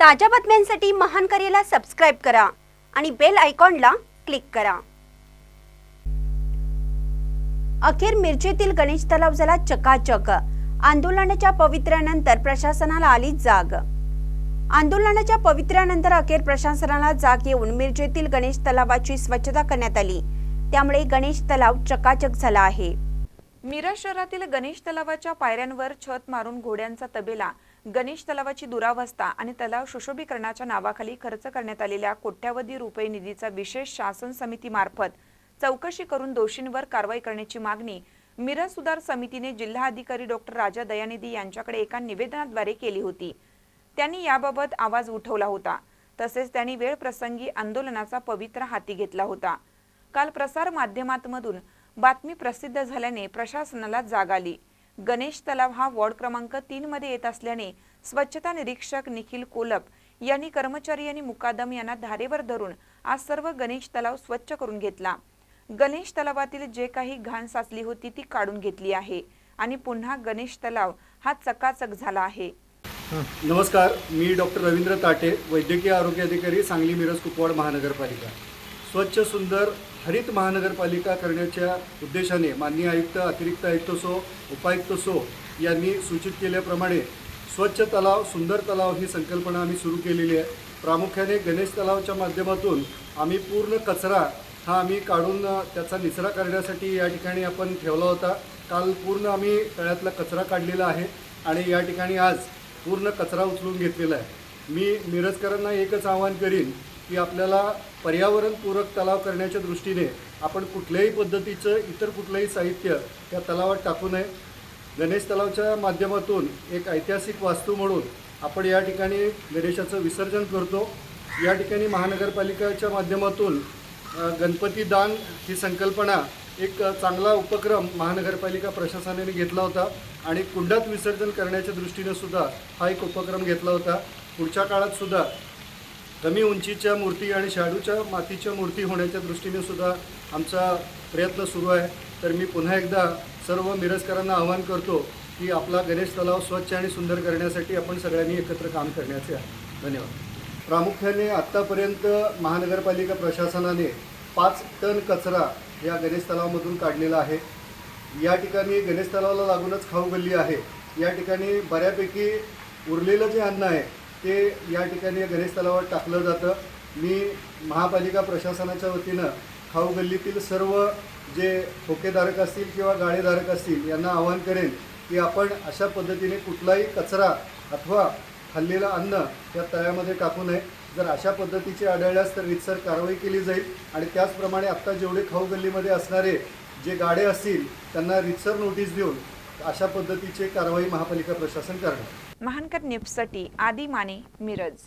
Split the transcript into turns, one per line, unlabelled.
ताज्या बातम्यांसाठी महान करेला सबस्क्राईब करा आणि बेल आयकॉनला क्लिक करा. अखेर मिरजेतील गणेश तलाव झाला चकाचक. आंदोलनाच्या पवित्र्यानंतर प्रशासनाला आली जाग. आंदोलनाच्या पवित्र्यानंतर अखेर प्रशासनाला जाग येऊन मिरजेतील गणेश तलावाची स्वच्छता करण्यात आली. त्यामुळे गणेश तलाव चकाचक झाला आहे.
मिरज शहरातील गणेश तलावाच्या पायऱ्यांवर छत मारून घोड्यांचा तबेला गणेश तलावाची दुरावस्था आणि तलाव सुशोभीकरणाच्या नावाखाली खर्च करण्यात आलेल्या कोट्यावधी रुपये निधीचा विशेष शासन समितीमार्फत चौकशी करून दोषींवर कारवाई करण्याची मागणी मिरज सुधार समितीने जिल्हाधिकारी डॉक्टर राजा दयानिधी यांच्याकडे एका निवेदनाद्वारे केली होती. त्यांनी याबाबत आवाज उठवला होता. तसेच त्यांनी वेळ प्रसंगी आंदोलनाचा पवित्र हाती घेतला होता. काल प्रसार माध्यमांमधून बातमी प्रसिद्ध झाल्याने प्रशासनाला जाग आली. गणेश तलाव हा वॉर्ड क्रमांक तीन मध्ये येत असल्याने स्वच्छता निरीक्षक निखिल कोलप यांनी कर्मचारी आणि मुकादम यांना धारेवर धरून आज सर्व गणेश तलाव स्वच्छ करून घेतला. गणेश तलावातील जे काही घाण साचली होती ती काढून घेतली आहे आणि पुन्हा गणेश तलाव हा चकाचक झाला आहे.
नमस्कार. मी डॉक्टर रवींद्र ताटे वैद्यकीय आरोग्य अधिकारी सांगली मिरज कुपवाड महानगरपालिका. स्वच्छ सुंदर हरित महानगरपालिका करण्याच्या उद्देशाने माननीय आयुक्त अतिरिक्त आयुक्त सो उपायुक्त सो यांनी सूचित केल्याप्रमाणे स्वच्छ तलाव सुंदर तलाव ही संकल्पना आम्ही सुरू केलेली आहे. प्रामुख्याने गणेश तलावच्या माध्यमातून आम्ही पूर्ण कचरा हा आम्ही काढून त्याचा निचरा करण्यासाठी या ठिकाणी आपण ठेवला होता. काल पूर्ण आम्ही तळ्यातला कचरा काढलेला आहे आणि या ठिकाणी आज पूर्ण कचरा उचलून घेतलेला आहे. मी मिरजकरांना एकच आवाहन करीन की आपल्याला पर्यावरणपूरक तलाव करण्याच्या दृष्टीने आपण कुठल्याही पद्धतीचं इतर कुठलंही साहित्य त्या तलावात टाकू नये. गणेश तलावच्या माध्यमातून एक ऐतिहासिक वास्तू म्हणून आपण या ठिकाणी गणेशाचं विसर्जन करतो. या ठिकाणी महानगरपालिकेच्या माध्यमातून गणपती दान ही संकल्पना एक चांगला उपक्रम महानगरपालिका प्रशासनाने घेतला होता आणि कुंडात विसर्जन करण्याच्या दृष्टीने सुद्धा हा एक उपक्रम घेतला होता. पुढच्या काळात सुद्धा कमी उंचीच्या मूर्ती आणि शाडूच्या मातीच्या मूर्ती होण्याच्या दृष्टीने सुद्धा आमचा प्रयत्न सुरू आहे. तर मी पुन्हा एकदा सर्व मिरजकरांना आवाहन करतो की आपला गणेश तलाव स्वच्छ आणि सुंदर करण्यासाठी आपण सगळ्यांनी एकत्र काम करण्याचे आहे. धन्यवाद. प्रामुख्याने आत्तापर्यंत महानगरपालिका प्रशासनाने पाच टन कचरा या गणेश तलावामधून काढलेला आहे. या ठिकाणी गणेश तलावाला लागूनच खाऊ गल्ली आहे. या ठिकाणी बऱ्यापैकी उरलेलं जे अन्न आहे ते या ठिकाणी गणेश तलावात टाकलं जातं. मी महापालिका प्रशासनाच्या वतीनं खाऊ गल्लीतील सर्व जे ठोकेधारक असतील किंवा गाळेधारक असतील यांना आवाहन करेन की आपण अशा पद्धतीने कुठलाही कचरा अथवा खाल्लेलं अन्न त्या तळ्यामध्ये टाकू नये. जर अशा पद्धतीचे आढळल्यास तर रितसर कारवाई केली जाईल आणि त्याचप्रमाणे आत्ता जेवढे खाऊ गल्लीमध्ये असणारे जे गाडे असतील त्यांना रितसर नोटीस देऊन अशा पद्धतीचे कारवाई महापालिका प्रशासन करणार.
महानकर न्यूजसाठी आदी माने मिरज.